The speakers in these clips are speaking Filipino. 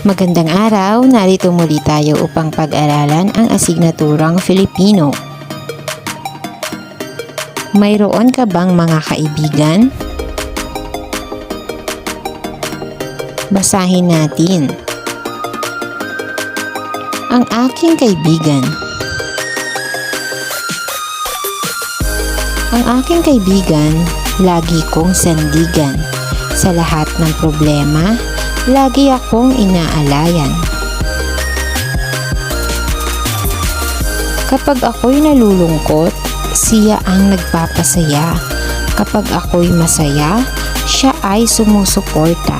Magandang araw, narito muli tayo upang pag-aralan ang asignaturang Filipino. Mayroon ka bang mga kaibigan? Basahin natin. Ang aking kaibigan. Ang aking kaibigan, lagi kong sandigan. Sa lahat ng problema, lagi akong inaalayan. Kapag ako'y nalulungkot, siya ang nagpapasaya. Kapag ako'y masaya, siya ay sumusuporta.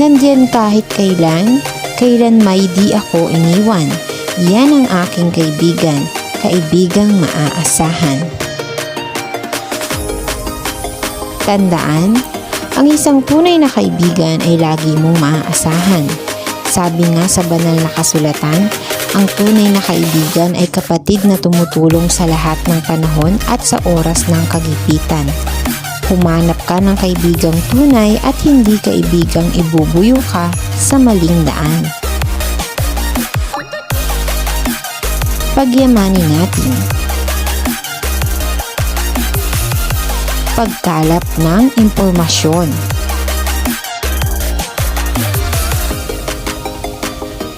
Nandyan kahit kailan, kailan may di ako iniwan. Yan ang aking kaibigan, kaibigang maaasahan. Tandaan, ang isang tunay na kaibigan ay lagi mong maaasahan. Sabi nga sa banal na kasulatan, ang tunay na kaibigan ay kapatid na tumutulong sa lahat ng panahon at sa oras ng kagipitan. Humanap ka ng kaibigang tunay at hindi kaibigang ibubuyo ka sa maling daan. Pagyamanin natin. Pagkalap ng impormasyon.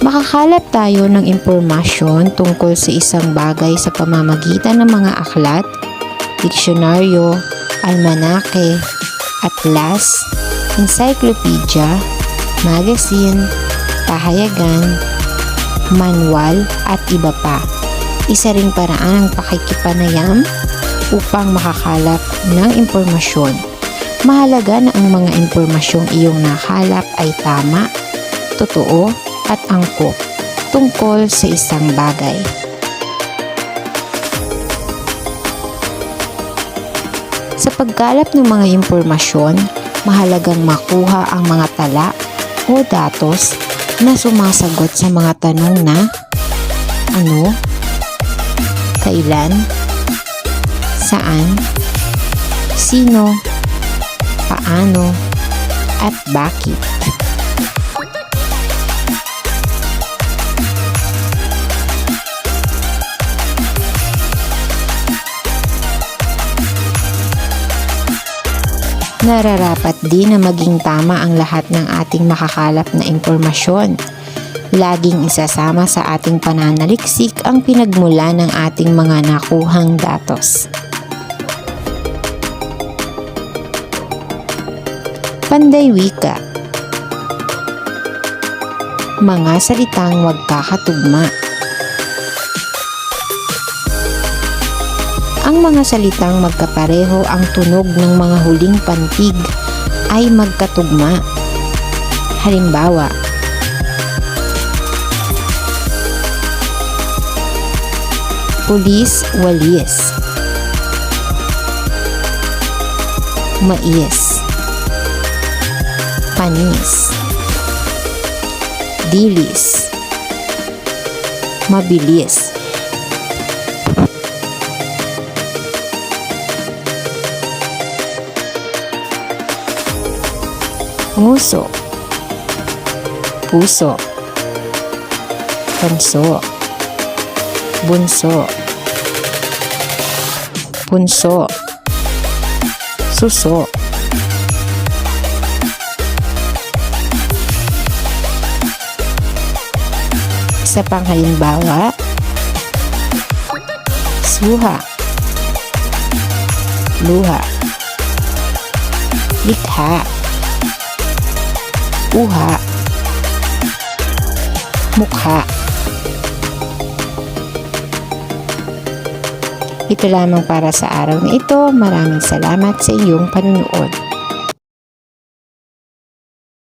Makakalap tayo ng impormasyon tungkol sa isang bagay sa pamamagitan ng mga aklat, diksyonaryo, almanake, atlas, encyclopedia, magazine, pahayagan, manual at iba pa. Isa ring paraan ng pakikipanayam upang makakalap ng impormasyon. Mahalaga na ang mga impormasyong iyong nakalap ay tama, totoo at angkop tungkol sa isang bagay. Sa pagkalap ng mga impormasyon, mahalagang makuha ang mga tala o datos na sumasagot sa mga tanong na ano, kailan, saan, sino, paano, at bakit. Nararapat din na maging tama ang lahat ng ating makakalap na impormasyon. Laging isasama sa ating pananaliksik ang pinagmula ng ating mga nakuhang datos. Panday Wika Mga salitang wag kakatugma Ang mga salitang magkapareho ang tunog ng mga huling pantig ay magkatugma. Halimbawa, Pulis, walis. Mais. Panis. Dilis. Mabilis. Nguso. Puso. Panso. Bunso. Punso. Suso. Isa pang halimbawa, suha, luha, likha, uha, mukha. Ito lamang para sa araw na ito. Maraming salamat sa iyong panunood.